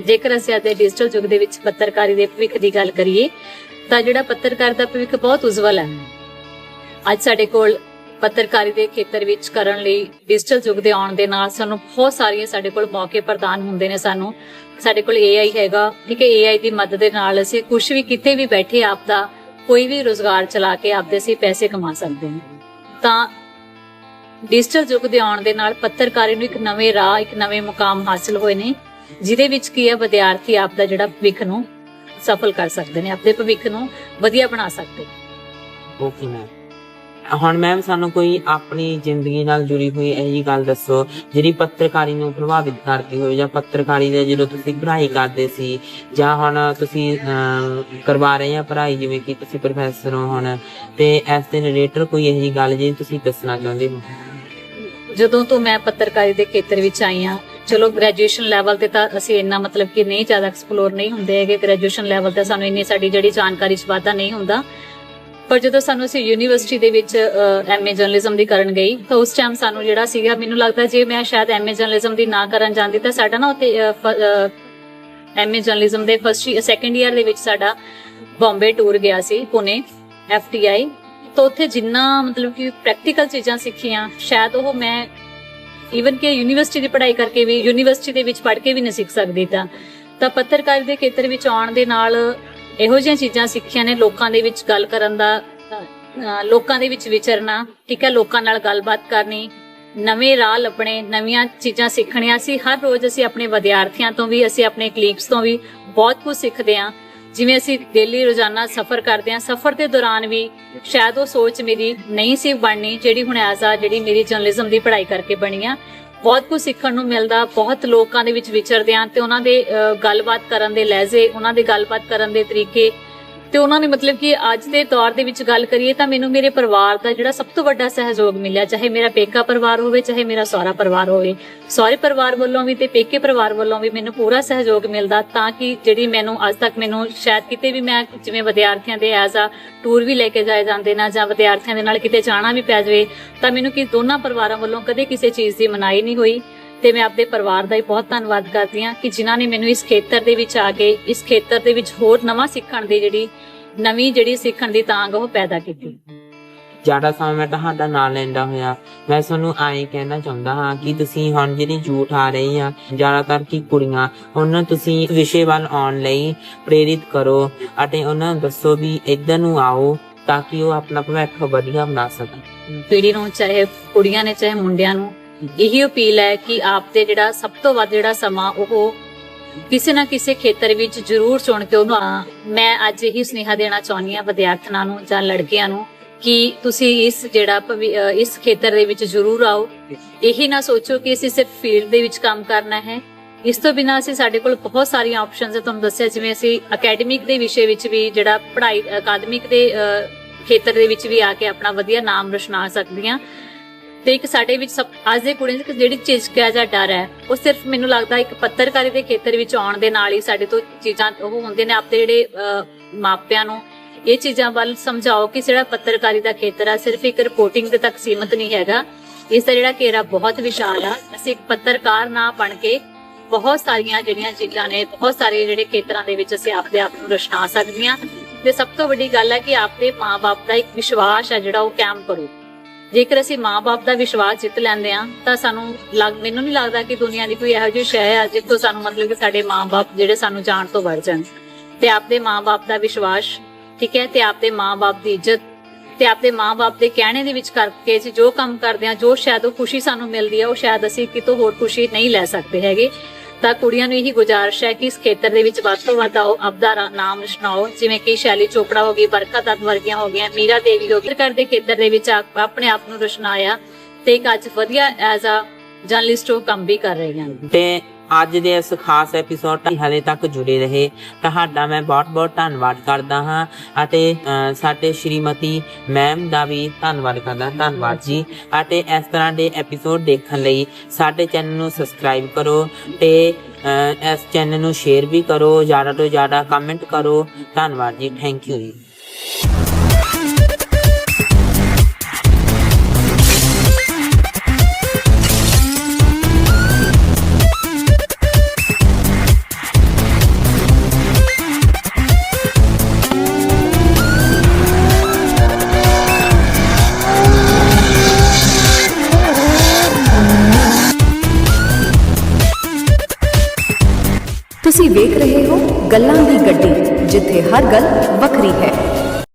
ਜੇਕਰ ਅਸੀਂ ਅੱਜ ਦੇ ਡਿਜੀਟਲ ਯੁੱਗ ਦੇ ਵਿੱਚ ਪੱਤਰਕਾਰੀ ਦੇ ਭਵਿੱਖ ਦੀ ਗੱਲ ਕਰੀਏ, ਤਾਂ ਜਿਹੜਾ ਪੱਤਰਕਾਰ ਦਾ ਭਵਿੱਖ ਬਹੁਤ ਉਜਵਲ ਹੈ। ਅੱਜ ਸਾਡੇ ਕੋਲ ਪੱਤਰਕਾਰੀ ਦੇ ਖੇਤਰ ਵਿੱਚ ਕਰਨ ਲਈ ਡਿਜੀਟਲ ਯੁੱਗ ਦੇ ਆਉਣ ਦੇ ਨਾਲ ਸਾਨੂੰ ਬਹੁਤ ਸਾਰੀਆਂ ਸਾਡੇ ਕੋਲ ਮੌਕੇ ਪ੍ਰਦਾਨ ਹੁੰਦੇ ਨੇ ਸਾਨੂੰ। ਸਾਡੇ ਕੋਲ AI ਹੈਗਾ, ਠੀਕ ਹੈ AI ਦੀ ਮਦਦ ਦੇ ਨਾਲ ਅਸੀਂ ਕੁਝ ਵੀ ਕਿਤੇ ਵੀ ਬੈਠੇ ਆਪ ਦਾ ਕੋਈ ਵੀ ਰੋਜ਼ਗਾਰ ਚਲਾ ਕੇ ਆਪਦੇ ਅਸੀਂ ਪੈਸੇ ਕਮਾ ਸਕਦੇ ਹਾਂ। ਤਾਂ ਡਿਜੀਟਲ ਯੁੱਗ ਦੇ ਆਉਣ ਦੇ ਨਾਲ ਪੱਤਰਕਾਰੀ ਨੂੰ ਇੱਕ ਨਵੇਂ ਰਾਹ, ਇੱਕ ਨਵੇਂ ਮੁਕਾਮ ਹਾਸਲ ਹੋਏ ਨੇ। ਜਿਹਦੇ ਵਿੱਚ ਕੀ ਹੈ ਵਿਦਿਆਰਥੀ ਆਪ ਦਾ ਜਿਹੜਾ ਭਵਿੱਖ ਨੂੰ ਸਫਲ ਕਰ ਸਕਦੇ ਨੇ ਆਪਣੇ ਭਵਿੱਖ ਨੂੰ ਵਧੀਆ ਬਣਾ ਸਕਦੇ ਨੇ। ਓਕੇ ਮੈਮ ਹੁਣ ਮੈਮ ਸਾਨੂੰ ਕੋਈ ਆਪਣੀ ਜ਼ਿੰਦਗੀ ਨਾਲ ਜੁੜੀ ਹੋਈ ਇਹੀ ਗੱਲ ਦੱਸੋ ਜਿਹੜੀ ਪੱਤਰਕਾਰੀ ਨੂੰ ਪ੍ਰਭਾਵਿਤ ਕਰਦੀ ਹੋਵੇ ਜਾਂ ਪੱਤਰਕਾਰੀ ਦੇ ਜਦੋਂ ਤੁਸੀਂ ਪੜ੍ਹਾਈ ਕਰਦੇ ਸੀ ਜਾਂ ਹੁਣ ਤੁਸੀਂ ਕਰਵਾ ਰਹੇ ਆ ਪੜ੍ਹਾਈ ਜਿਵੇਂ ਕਿ ਤੁਸੀਂ ਪ੍ਰੋਫੈਸਰ ਹੋ ਹੁਣ ਤੇ ਇਸ ਦੇ ਰਿਲੇਟਡ ਕੋਈ ਇਹੀ ਗੱਲ ਜਿਹੜੀ ਤੁਸੀਂ ਦੱਸਣਾ ਚਾਹੁੰਦੇ ਹੋ? ਜਦੋਂ ਤੋਂ ਮੈਂ ਪੱਤਰਕਾਰੀ ਦੇ ਖੇਤਰ ਵਿੱਚ ਆਈ ਹਾਂ ਚਲੋ ਗ੍ਰੈਜੂਏਸ਼ਨ ਲੈਵਲ ਤੇ ਤਾਂ ਅਸੀਂ ਇੰਨਾ ਮਤਲਬ ਕਿ ਨਹੀਂ ਜ਼ਿਆਦਾ ਐਕਸਪਲੋਰ ਨਹੀਂ ਹੁੰਦੇ ਹੈਗੇ ਗ੍ਰੈਜੂਏਸ਼ਨ ਲੈਵਲ ਤੇ ਸਾਨੂੰ ਇੰਨੀ ਸਾਡੀ ਜਿਹੜੀ ਜਾਣਕਾਰੀ ਚ ਵਾਧਾ ਨਹੀਂ ਹੁੰਦਾ। ਪਰ ਜਦੋਂ ਸਾਨੂੰ ਅਸੀਂ ਯੂਨੀਵਰਸਿਟੀ ਦੇ ਵਿੱਚ ਐਮਏ ਜਰਨਲਿਜ਼ਮ ਦੀ ਕਰਨ ਗਈ, ਤਾਂ ਉਸ ਟਾਈਮ ਸਾਨੂੰ ਜਿਹੜਾ ਸੀਗਾ, ਮੈਨੂੰ ਲੱਗਦਾ ਜੇ ਮੈਂ ਸ਼ਾਇਦ ਐਮਏ ਜਰਨਲਿਜ਼ਮ ਦੀ ਨਾ ਕਰਨ ਜਾਂਦੀ ਤਾਂ ਸਾਡਾ ਨਾ ਉੱਥੇ ਐਮਏ ਜਰਨਲਿਜ਼ਮ ਦੇ ਫਸਟ ਸੈਕੰਡ ਈਅਰ ਦੇ ਵਿੱਚ ਸਾਡਾ ਬੰਬੇ ਟੂਰ ਗਿਆ ਸੀ ਪੁਨੇ ਐਫਟੀਆਈ ਤਾਂ ਉੱਥੇ ਜਿੰਨਾ ਮਤਲਬ ਕਿ ਪ੍ਰੈਕਟੀਕਲ ਚੀਜ਼ਾਂ ਸਿੱਖੀਆਂ, ਸ਼ਾਇਦ ਉਹ ਮੈਂ ਈਵਨ ਕਿ ਯੂਨੀਵਰਸਿਟੀ ਦੀ ਪੜ੍ਹਾਈ ਕਰਕੇ ਵੀ ਯੂਨੀਵਰਸਿਟੀ ਦੇ ਵਿੱਚ ਪੜ੍ਹ ਕੇ ਵੀ ਨਹੀਂ ਸਿੱਖ ਸਕਦੀ ਤਾਂ ਤਾਂ ਪੱਤਰਕਾਰੀ ਦੇ ਖੇਤਰ ਵਿੱਚ ਆਉਣ ਦੇ ਨਾਲ ਇਹੋ ਜਿਹੀਆਂ ਚੀਜ਼ਾਂ ਸਿੱਖੀਆਂ ਨੇ, ਲੋਕਾਂ ਦੇ ਵਿੱਚ ਗੱਲ ਕਰਨ ਦਾ ਲੋਕਾਂ ਦੇ ਵਿੱਚ ਵਿਚਰਨਾ, ਠੀਕ ਹੈ, ਲੋਕਾਂ ਨਾਲ ਗੱਲਬਾਤ ਕਰਨੀ, ਨਵੇਂ ਰਾਹ ਲੱਭਣੇ, ਨਵੀਆਂ ਚੀਜ਼ਾਂ ਸਿੱਖਣੀਆਂ। ਸੀ ਹਰ ਰੋਜ਼ ਅਸੀਂ ਆਪਣੇ ਵਿਦਿਆਰਥੀਆਂ ਤੋਂ ਵੀ, ਅਸੀਂ ਆਪਣੇ ਕਲੀਗਸ ਤੋਂ ਵੀ ਬਹੁਤ ਕੁਝ ਸਿੱਖਦੇ ਹਾਂ। ਜਿਵੇਂ ਅਸੀਂ ਡੇਲੀ ਰੋਜ਼ਾਨਾ ਸਫ਼ਰ ਕਰਦੇ ਹਾਂ, ਸਫ਼ਰ ਦੇ ਦੌਰਾਨ ਵੀ ਸ਼ਾਇਦ ਉਹ ਸੋਚ ਮੇਰੀ ਨਹੀਂ ਸੀ ਬਣਨੀ ਜਿਹੜੀ ਹੁਣ ਐਜ਼ ਆ ਜਿਹੜੀ ਮੇਰੀ ਜਰਨਲਿਜ਼ਮ ਦੀ ਪੜ੍ਹਾਈ ਕਰਕੇ ਬਣੀ ਆ। ਬਹੁਤ ਕੁਝ ਸਿੱਖਣ ਨੂੰ ਮਿਲਦਾ, ਬਹੁਤ ਲੋਕਾਂ ਦੇ ਵਿੱਚ ਵਿਚਰਦੇ ਆਂ ਤੇ ਉਹਨਾਂ ਦੇ ਗੱਲਬਾਤ ਕਰਨ ਦੇ ਲਹਿਜ਼ੇ, ਉਹਨਾਂ ਦੇ ਗੱਲਬਾਤ ਕਰਨ ਦੇ ਤਰੀਕੇ ਤੇ ਉਹਨਾਂ ਨੇ ਮਤਲਬ ਕਿ ਅੱਜ ਦੇ ਦੌਰ ਦੇ ਵਿੱਚ ਗੱਲ ਕਰੀਏ ਤਾਂ ਮੈਨੂੰ ਮੇਰੇ ਪਰਿਵਾਰ ਦਾ ਜਿਹੜਾ ਸਭ ਤੋਂ ਵੱਡਾ ਸਹਿਯੋਗ ਮਿਲਿਆ, ਚਾਹੇ ਮੇਰਾ ਪੇਕਾ ਪਰਿਵਾਰ ਹੋਵੇ, ਚਾਹੇ ਮੇਰਾ ਸਹੁਰਾ ਪਰਿਵਾਰ ਹੋਵੇ। ਸਹੁਰੇ ਪਰਿਵਾਰ ਵੱਲੋਂ ਵੀ ਤੇ ਪੇਕੇ ਪਰਿਵਾਰ ਵੱਲੋਂ ਵੀ ਮੈਨੂੰ ਪੂਰਾ ਸਹਿਯੋਗ ਮਿਲਦਾ ਤਾਂ ਕਿ ਜਿਹੜੀ ਮੈਨੂੰ ਅੱਜ ਤੱਕ ਮੈਨੂੰ ਸ਼ਾਇਦ ਕਿਤੇ ਵੀ ਮੈਂ ਜਿਵੇਂ ਵਿਦਿਆਰਥੀਆਂ ਦੇ ਐਜ਼ ਆ ਟੂਰ ਵੀ ਲੈ ਕੇ ਜਾਏ ਜਾਂਦੇ ਨਾ ਜਾਂ ਵਿਦਿਆਰਥੀਆਂ ਦੇ ਨਾਲ ਕਿਤੇ ਜਾਣਾ ਵੀ ਪੈ ਜਾਵੇ ਤਾਂ ਮੈਨੂੰ ਕਿ ਦੋਨਾਂ ਪਰਿਵਾਰਾਂ ਵੱਲੋਂ ਕਦੇ ਕਿਸੇ ਚੀਜ਼ ਦੀ ਮਨਾਹੀ ਨਹੀਂ ਹੋਈ। ਤੇ ਮੈਂ ਆਪਣੇ ਪਰਿਵਾਰ ਦਾ ਹੀ ਬਹੁਤ ਧੰਨਵਾਦ ਕਰਦੀ ਹਾਂ ਕਿ ਜਿਨ੍ਹਾਂ ਨੇ ਮੈਨੂੰ ਇਸ ਖੇਤਰ ਦੇ ਵਿੱਚ ਆ ਕੇ ਇਸ ਖੇਤਰ ਦੇ ਵਿੱਚ ਹੋਰ ਨਵਾਂ ਸਿੱਖਣ ਦੀ ਜਿਹੜੀ ਨਵੀਂ ਜਿਹੜੀ ਸਿੱਖਣ ਦੀ ਤਾਂਗ ਉਹ ਪੈਦਾ ਕੀਤੀ। ਜ਼ਿਆਦਾ ਸਮਾਂ ਮੈਂ ਤੁਹਾਡਾ ਨਾਂ ਲੈਂਦਾ ਹੋਇਆ ਮੈਂ ਤੁਹਾਨੂੰ ਆਏ ਕਹਿਣਾ ਚਾਹੁੰਦਾ ਹਾਂ ਕਿ ਤੁਸੀਂ ਹੁਣ ਜਿਹੜੀ ਝੂਠ ਆ ਰਹੀ ਆ ਜ਼ਿਆਦਾਤਰ ਕੀ ਕੁੜੀਆਂ ਉਹਨਾਂ ਤੁਸੀਂ ਵਿਸ਼ੇ ਵੱਲ ਆਉਣ ਲਈ ਪ੍ਰੇਰਿਤ ਕਰੋ ਅਤੇ ਉਹਨਾਂ ਨੂੰ ਦੱਸੋ ਵੀ ਇੱਧਰ ਨੂੰ ਆਓ ਤਾਂ ਕਿ ਉਹ ਆਪਣਾ ਭਵਿੱਖ ਵਧੀਆ ਬਣਾ ਸਕਣ। ਪੀੜ੍ਹੀ ਨੂੰ ਚਾਹੇ ਕੁੜੀਆਂ ਨੇ ਚਾਹੇ ਮੁੰਡਿਆਂ ਨੂੰ ਇਹੀ ਅਪੀਲ ਹੈ ਕਿ ਆਪ ਤੇ ਜਿਹੜਾ ਸਭ ਤੋਂ ਵੱਧ ਜਿਹੜਾ ਸਮਾਂ ਉਹ ਕਿਸੇ ਨਾ ਕਿਸੇ ਖੇਤਰ ਵਿੱਚ ਜ਼ਰੂਰ ਚੁਣ ਕੇ ਉਹਨੂੰ ਮੈਂ ਅੱਜ ਇਹੀ ਸੁਨੇਹਾ ਦੇਣਾ ਚਾਹੁੰਦੀ ਹਾਂ ਵਿਦਿਆਰਥਣਾਂ ਨੂੰ ਜਾਂ ਲੜਕੀਆਂ ਨੂੰ ਕਿ ਤੁਸੀਂ ਇਸ ਜਿਹੜਾ ਇਸ ਖੇਤਰ ਦੇ ਵਿੱਚ ਜ਼ਰੂਰ ਆਓ। ਇਹੀ ਨਾ ਸੋਚੋ ਕਿ ਅਸੀਂ ਸਿਰਫ ਫੀਲਡ ਦੇ ਵਿੱਚ ਕੰਮ ਕਰਨਾ ਹੈ। ਇਸ ਤੋਂ ਬਿਨਾਂ ਅਸੀਂ ਸਾਡੇ ਕੋਲ ਬਹੁਤ ਸਾਰੀਆਂ ਆਪਸ਼ਨਸ ਹੈ। ਤੁਹਾਨੂੰ ਦੱਸਿਆ ਜਿਵੇਂ ਅਸੀਂ ਅਕੈਡਮਿਕ ਦੇ ਵਿਸ਼ੇ ਵਿੱਚ ਵੀ ਜਿਹੜਾ ਪੜ੍ਹਾਈ, ਅਕਾਦਮਿਕ ਦੇ ਖੇਤਰ ਦੇ ਵਿੱਚ ਵੀ ਆ ਕੇ ਆਪਣਾ ਵਧੀਆ ਨਾਮ ਰੋਸ਼ਨਾ ਸਕਦੀਆਂ ਤੇ ਇੱਕ ਸਾਡੇ ਵਿੱਚ ਸਭ, ਅੱਜ ਦੇ ਕੁੜੀਆਂ 'ਚ ਜਿਹੜੀ ਝਿਜਕ ਜਾਂ ਡਰ ਹੈ, ਉਹ ਸਿਰਫ ਮੈਨੂੰ ਲੱਗਦਾ ਇੱਕ ਪੱਤਰਕਾਰੀ ਦੇ ਖੇਤਰ ਵਿੱਚ ਆਉਣ ਦੇ ਨਾਲ ਹੀ ਸਾਡੇ ਤੋਂ ਚੀਜ਼ਾਂ, ਉਹ ਹੁੰਦੇ ਨੇ ਆਪਦੇ ਜਿਹੜੇ ਮਾਪਿਆਂ ਨੂੰ, ਇਹ ਚੀਜ਼ਾਂ ਵੱਲ ਸਮਝਾਓ ਕਿ ਜਿਹੜਾ ਪੱਤਰਕਾਰੀ ਦਾ ਖੇਤਰ ਆ ਸਿਰਫ ਇੱਕ ਰਿਪੋਰਟਿੰਗ ਦੇ ਤੱਕ ਸੀਮਤ ਨਹੀਂ ਹੈਗਾ। ਇਸ ਦਾ ਜਿਹੜਾ ਘੇਰਾ ਬਹੁਤ ਵਿਸ਼ਾਲ ਆ। ਅਸੀਂ ਇੱਕ ਪੱਤਰਕਾਰ ਨਾ ਬਣ ਕੇ ਬਹੁਤ ਸਾਰੀਆਂ ਜਿਹੜੀਆਂ ਚੀਜ਼ਾਂ ਨੇ, ਬਹੁਤ ਸਾਰੇ ਜਿਹੜੇ ਖੇਤਰਾਂ ਦੇ ਵਿੱਚ ਅਸੀਂ ਆਪਦੇ ਆਪ ਨੂੰ ਰਚਨਾ ਸਕਦੀਆਂ। ਤੇ ਸਭ ਤੋਂ ਵੱਡੀ ਗੱਲ ਹੈ ਕਿ ਆਪਦੇ ਮਾਪੇ ਦਾ ਇੱਕ ਵਿਸ਼ਵਾਸ ਹੈ ਜਿਹੜਾ ਉਹ ਕਾਇਮ ਕਰੋ। ਜੇਕਰ ਅਸੀਂ ਮਾਪੇ ਦਾ ਵਿਸ਼ਵਾਸ ਜਿੱਤ ਲੈਂਦੇ ਆ ਤਾਂ ਸਾਨੂੰ ਲੱਗ, ਮੈਨੂੰ ਨਹੀਂ ਲੱਗਦਾ ਕਿ ਦੁਨੀਆ ਦੀ ਕੋਈ ਇਹੋ ਜਿਹੀ ਸ਼ੈ ਹੈ ਜਿੱਥੋਂ ਸਾਨੂੰ ਮਤਲਬ ਕਿ ਸਾਡੇ ਮਾਪੇ ਜਿਹੜੇ ਸਾਨੂੰ ਜਾਣ ਤੋਂ ਵੜ ਜਾਣ। ਤੇ ਆਪਦੇ ਮਾਪੇ ਦਾ ਵਿਸ਼ਵਾਸ, ਠੀਕ ਹੈ, ਤੇ ਆਪਦੇ ਮਾਪੇ ਦੀ ਇੱਜ਼ਤ, ਤੇ ਆਪਦੇ ਮਾਪੇ ਦੇ ਕਹਿਣੇ ਦੇ ਵਿੱਚ ਕਰਕੇ ਜੋ ਕੰਮ ਕਰਦੇ ਆ ਜੋ ਸ਼ਾਇਦ ਉਹ ਖੁਸ਼ੀ ਸਾਨੂੰ ਮਿਲਦੀ ਹੈ, ਉਹ ਸ਼ਾਇਦ ਅਸੀਂ ਕਿਤੋਂ ਹੋਰ ਖੁਸ਼ੀ ਨਹੀਂ ਲੈ ਸਕਦੇ ਹੈਗੇ। ਤਾਂ ਕੁੜੀਆਂ ਨੂੰ ਇਹੀ ਗੁਜ਼ਾਰਿਸ਼ ਹੈ ਕਿ ਇਸ ਖੇਤਰ ਦੇ ਵਿੱਚ ਵੱਧ ਤੋਂ ਵੱਧ ਆਓ, ਆਪਦਾ ਨਾਮ ਰਚਨਾਓ ਜਿਵੇਂ ਕਿ ਸ਼ੈਲੀ ਚੋਪੜਾ ਹੋ ਗਈ ਬਰਖਾ ਦੱਤ ਵਰਗੀਆਂ ਹੋ ਗਈਆਂ, ਮੀਰਾ ਦੇਵੀ ਹੋ ਗਈ। ਕਰ ਦੇ ਖੇਤਰ ਦੇ ਵਿੱਚ ਆਪਣੇ ਆਪ ਨੂੰ ਰਚਨਾਇਆ ਤੇ ਇੱਕ ਅੱਜ ਵਧੀਆ ਐਜ਼ ਅ ਜਰਨਲਿਸਟ ਉਹ ਕੰਮ ਵੀ ਕਰ ਰਹੀਆਂ ਨੇ। ਤੇ ਅੱਜ ਦੇ ਇਸ ਖਾਸ ਐਪੀਸੋਡ ਤੱਕ ਹਲੇ ਤੱਕ ਜੁੜੇ ਰਹੇ। ਤੁਹਾਡਾ ਮੈਂ ਬਹੁਤ-ਬਹੁਤ ਧੰਨਵਾਦ ਕਰਦਾ ਹਾਂ ਅਤੇ ਸਾਡੇ ਸ਼੍ਰੀਮਤੀ ਮੈਮ ਦਾ ਵੀ ਧੰਨਵਾਦ ਕਰਦਾ। ਧੰਨਵਾਦ ਜੀ। ਅਤੇ ਇਸ ਤਰ੍ਹਾਂ ਦੇ ਐਪੀਸੋਡ ਦੇਖਣ ਲਈ ਸਾਡੇ ਚੈਨਲ ਨੂੰ ਸਬਸਕ੍ਰਾਈਬ ਕਰੋ ਤੇ ਇਸ ਚੈਨਲ ਨੂੰ ਸ਼ੇਅਰ ਵੀ ਕਰੋ। ਜ਼ਿਆਦਾ ਤੋਂ ਜ਼ਿਆਦਾ ਕਮੈਂਟ ਕਰੋ। ਧੰਨਵਾਦ ਜੀ। ਥੈਂਕ ਯੂ ਜੀ। ਵੇਖ ਰਹੇ ਹੋ ਗੱਲਾਂ ਦੀ ਗੱਡੀ ਜਿੱਥੇ ਹਰ ਗੱਲ ਵੱਖਰੀ ਹੈ।